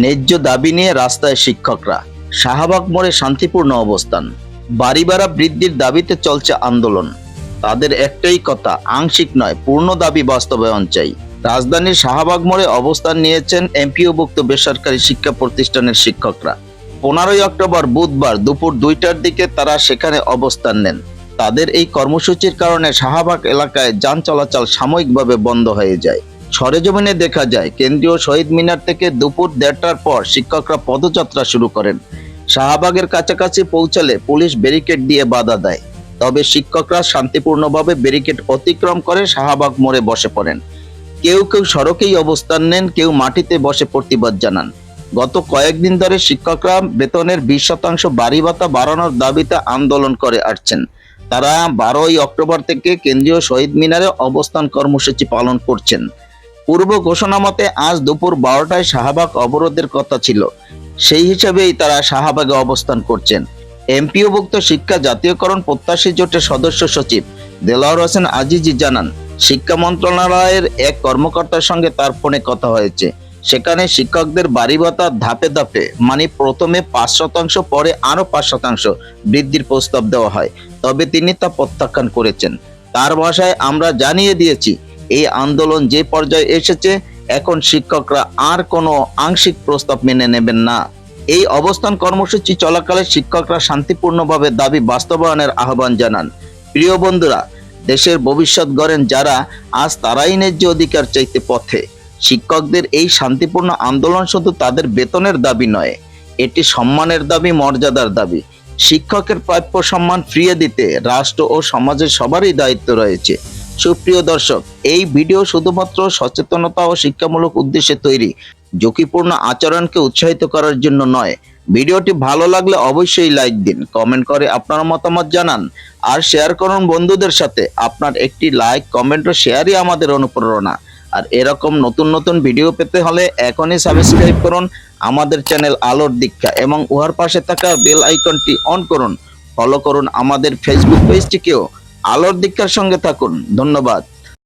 ন্যায্য দাবি নিয়ে রাস্তায় শিক্ষকরা। শাহবাগ মোড়ে শান্তিপূর্ণ অবস্থান। বাড়ি ভাড়া বৃদ্ধির দাবিতে চলছে আন্দোলন। তাদের একটাই কথা, আংশিক নয়, পূর্ণ দাবি বাস্তবায়ন চাই। রাজধানীর শাহবাগ মোড়ে অবস্থান নিয়েছেন এমপিওভুক্ত বেসরকারি শিক্ষা প্রতিষ্ঠানের শিক্ষকরা। পনেরোই অক্টোবর বুধবার দুপুর দুইটার দিকে তারা সেখানে অবস্থান নেন। তাদের এই কর্মসূচির কারণে শাহবাগ এলাকায় যান চলাচল সাময়িকভাবে বন্ধ হয়ে যায়। সরেজমিনে দেখা যায়, কেন্দ্রীয় শহীদ মিনার থেকে দুপুর দেড়টার পর শিক্ষকরা পদযাত্রা শুরু করেন। শাহবাগের কাছাকাছি পৌঁছালে পুলিশ ব্যারিকেড দিয়ে বাধা দেয়। তবে শিক্ষকরা শান্তিপূর্ণভাবে ব্যারিকেড অতিক্রম করে শাহবাগ মোড়ে বসে পড়েন। কেউ কেউ সড়কেই অবস্থান নেন, কেউ মাটিতে বসে প্রতিবাদ জানান। গত কয়েকদিন ধরে শিক্ষকরা বেতনের বিশ শতাংশ বাড়ি ভাতা বাড়ানোর দাবিতে আন্দোলন করে আসছেন। তারা বারোই অক্টোবর থেকে কেন্দ্রীয় শহীদ মিনারে অবস্থান কর্মসূচি পালন করছেন। পূর্ব ঘোষণা মতে আজ দুপুর বারোটায় শাহবাগ অবরোধের কথা ছিল। সেই হিসাবেই তারা শাহবাগে অবস্থান করছেন। এমপিওভুক্ত শিক্ষা জাতীয়করণ প্রত্যাশী জোটের সদস্য সচিব দেলাওয়ার হোসেন আজিজি জানান, শিক্ষা মন্ত্রণালয়ের এক কর্মকর্তার সঙ্গে তার ফোনে কথা হয়েছে। সেখানে শিক্ষকদের বাড়ি ভাতা ধাপে ধাপে মানে প্রথমে পাঁচ শতাংশ, পরে আরও পাঁচ শতাংশ বৃদ্ধির প্রস্তাব দেওয়া হয়। তবে তিনি তা প্রত্যাখ্যান করেছেন। তার ভাষায় আমরা জানিয়ে দিয়েছি এই আন্দোলন যে পর্যায়ে এসেছে, এখন শিক্ষকরা আর কোনো আংশিক প্রস্তাব মেনে নেবেন না। এই অবস্থান কর্মসূচি চলাকালে শিক্ষকরা শান্তিপূর্ণভাবে দাবি বাস্তবায়নের আহ্বান জানান। প্রিয় বন্ধুরা, দেশের ভবিষ্যৎ গড়েন যারা, আজ তারাই ন্যায্য অধিকার চাইতে পথে। শিক্ষকদের এই শান্তিপূর্ণ আন্দোলন শুধু তাদের বেতনের দাবি নয়, এটি সম্মানের দাবি, মর্যাদার দাবি। শিক্ষকের প্রাপ্য সম্মান ফিরিয়ে দিতে রাষ্ট্র ও সমাজের সবারই দায়িত্ব রয়েছে। সুপ্রিয় দর্শক, এই ভিডিও শুধুমাত্র সচেতনতা ও শিক্ষামূলক উদ্দেশ্যে তৈরি, ঝুঁকিপূর্ণ আচরণকে উৎসাহিত করার জন্য নয়। ভিডিওটি ভালো লাগলে অবশ্যই লাইক দিন, কমেন্ট করে আপনার মতামত জানান, আর শেয়ার করুন বন্ধুদের সাথে। আপনার একটি লাইক, কমেন্ট ও শেয়ারই আমাদের অনুপ্রেরণা। আর এরকম নতুন নতুন ভিডিও পেতে হলে এখনই সাবস্ক্রাইব করুন আমাদের চ্যানেল আলোর দীক্ষা এবং উহার পাশে থাকা বেল আইকনটি অন করুন। ফলো করুন আমাদের ফেসবুক পেজটিকেও আলোর দিকটার সঙ্গে থাকুন। ধন্যবাদ।